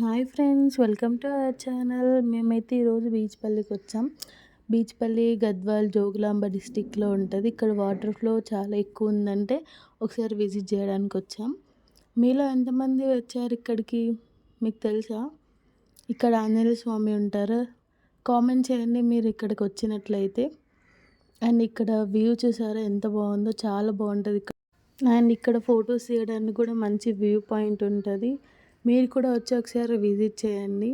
Hi friends welcome to our channel. మేమైతే ఈరోజు బీచ్పల్లికి వచ్చాం. బీచ్పల్లి గద్వాల్ జోగులాంబ డిస్టిక్లో ఉంటుంది. ఇక్కడ వాటర్ ఫ్లో చాలా ఎక్కువ ఉందంటే ఒకసారి విజిట్ చేయడానికి వచ్చాం. మీలో ఎంతమంది వచ్చారు ఇక్కడికి? మీకు తెలుసా? ఇక్కడ ఆంజనేయ స్వామి ఉంటారు. కామెంట్ చేయండి మీరు ఇక్కడికి వచ్చినట్లయితే. అండ్ ఇక్కడ వ్యూ చూసారా? ఎంత బాగుందో చాలా బాగుంటుంది ఇక్కడ. అండ్ ఇక్కడ ఫొటోస్ తీయడానికి కూడా మంచి వ్యూ పాయింట్ ఉంటుంది. మీరు కూడా వచ్చి ఒకసారి విజిట్ చేయండి.